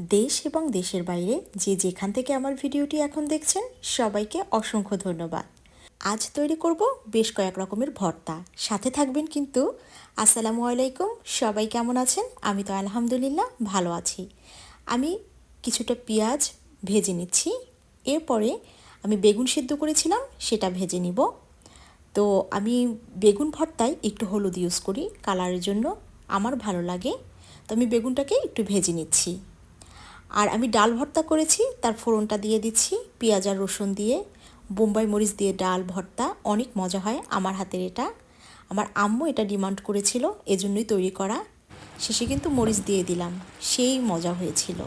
দেশ এবং দেশের বাইরে যে যেখান থেকে আমার ভিডিওটি এখন দেখছেন, সবাইকে অসংখ্য ধন্যবাদ। আজ তৈরি করব বেশ কয়েক রকমের ভর্তা। সাথে থাকবেন কিন্তু, আসসালামু আলাইকুম, সবাই কেমন আছেন? আমি তো আলহামদুলিল্লাহ ভালো আছি। আমি কিছুটা পেঁয়াজ ভেজে নিচ্ছি। এরপরে আমি বেগুন সিদ্ধ করেছিলাম, সেটা ভেজে নিব। তো আমি বেগুন ভর্তায় একটু হলুদ ইউজ করি কালারের জন্য। আমার ভালো লাগে। তো আমি বেগুনটাকে একটু ভেজে নিচ্ছি। আর আমি ডাল ভর্তা করেছি, তার ফোড়নটা দিয়ে দিচ্ছি, পেঁয়াজ আর রসুন দিয়ে। বোম্বাই মরিচ দিয়ে ডাল ভর্তা, অনেক মজা হয় আমার হাতের এটা। আমার আম্মু এটা ডিমান্ড করেছিল, এজন্যই তৈরি করা। শেষে কিন্তু মরিচ দিয়ে দিলাম, সেই মজা হয়েছিল।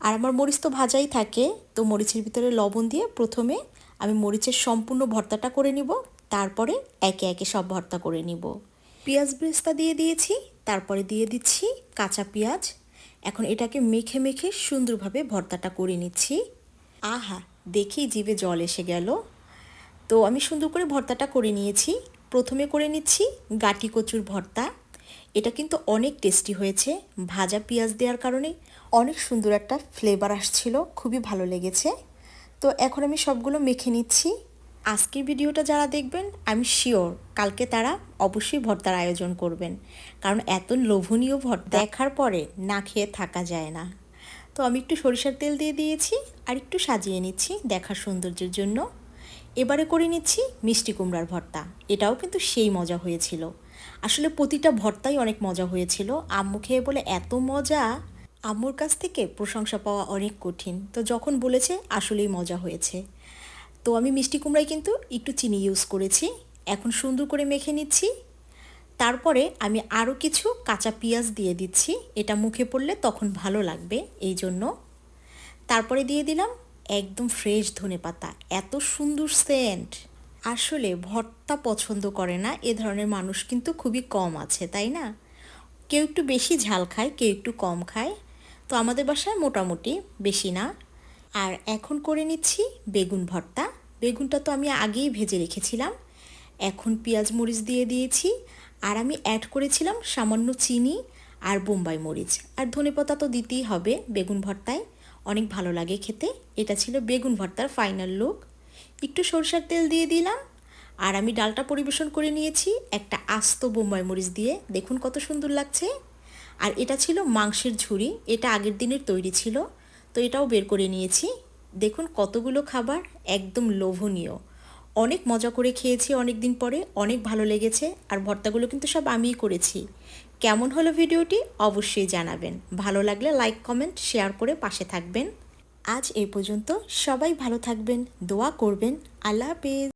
আর আমার মরিচ তো ভাজাই থাকে, তো মরিচের ভিতরে লবণ দিয়ে প্রথমে আমি মরিচের সম্পূর্ণ ভর্তাটা করে নিব, তারপরে একে একে সব ভর্তা করে নিব। পেঁয়াজ ব্রেস্তা দিয়ে দিয়েছি, তারপরে দিয়ে দিচ্ছি কাঁচা পেঁয়াজ এখন এটাকে মেখে মেখে সুন্দরভাবে ভর্তাটা করে নিচ্ছি। আহা, দেখেই জিভে জল এসে গেল। তো আমি সুন্দর করে ভর্তাটা করে নিয়েছি। প্রথমে করে নিচ্ছি গাটি কচুর ভর্তা। এটা কিন্তু অনেক টেস্টি হয়েছে। ভাজা পেঁয়াজ দেওয়ার কারণে অনেক সুন্দর একটা ফ্লেভার আসছিল। খুবই ভালো লেগেছে। তো এখন আমি সবগুলো মেখে নিচ্ছি। আজকের ভিডিওটা যারা দেখবেন আমি শিওর কালকে তারা অবশ্যই ভর্তার আয়োজন করবেন। কারণ এত লোভনীয় ভর্তা দেখার পরে না খেয়ে থাকা যায় না। তো আমি একটু সরিষার তেল দিয়ে দিয়েছি আর একটু সাজিয়ে নিচ্ছি দেখার সৌন্দর্যের জন্য। এবারে করে নিচ্ছি মিষ্টি কুমড়ার ভর্তা। এটাও কিন্তু সেই মজা হয়েছিল। আসলে প্রতিটা ভর্তাই অনেক মজা হয়েছিল। আম্মু খেয়ে বলে, এত মজা? আম্মুর কাছ থেকে প্রশংসা পাওয়া অনেক কঠিন। তো যখন বলেছে, আসলেই মজা হয়েছে। তো আমি মিষ্টি কুমড়ায় কিন্তু একটু চিনি ইউজ করেছি। এখন সুন্দর করে মেখে নিচ্ছি। তারপরে আমি আরও কিছু কাঁচা পেঁয়াজ দিয়ে দিচ্ছি। এটা মুখে পড়লে তখন ভালো লাগবে এই জন্য। তারপরে দিয়ে দিলাম একদম ফ্রেশ ধনে পাতা। এত সুন্দর সেন্ট আসলে ভর্তা পছন্দ করে না, এ ধরনের মানুষ কিন্তু খুবই কম আছে, তাই না? কেউ একটু বেশি ঝাল খায়, কেউ একটু কম খায়। তো আমাদের বাসায় মোটামুটি বেশি না। আর এখন করে নিচ্ছি বেগুন ভর্তা। বেগুনটা তো আমি আগেই ভেজে রেখেছিলাম। এখন পেঁয়াজ মরিচ দিয়ে দিয়েছি। আর আমি অ্যাড করেছিলাম সামান্য চিনি আর বোম্বাই মরিচ। আর ধনেপাতা তো দিতেই হবে বেগুন ভর্তায়। অনেক ভালো লাগে খেতে। এটা ছিল বেগুন ভর্তার ফাইনাল লুক একটু সরষার তেল দিয়ে দিলাম। আর আমি ডালটা পরিবেশন করে নিয়েছি একটা আস্ত বোম্বাই মরিচ দিয়ে। দেখুন কত সুন্দর লাগছে। আর এটা ছিল মাংসের ঝুড়ি। এটা আগের দিনের তৈরি ছিল। তো এটাও বের করে নিয়েছি। দেখুন কতগুলো খাবার একদম লোভনীয়। অনেক মজা করে খেয়েছি অনেক দিন পরে, অনেক ভালো লেগেছে আর ভর্তাগুলো কিন্তু সব আমিই করেছি। কেমন হলো ভিডিওটি অবশ্যই জানাবেন। ভালো লাগলে লাইক, কমেন্ট, শেয়ার করে পাশে থাকবেন। আজ এ পর্যন্ত সবাই ভালো থাকবেন, দোয়া করবেন। আল্লাহ হাফেজ।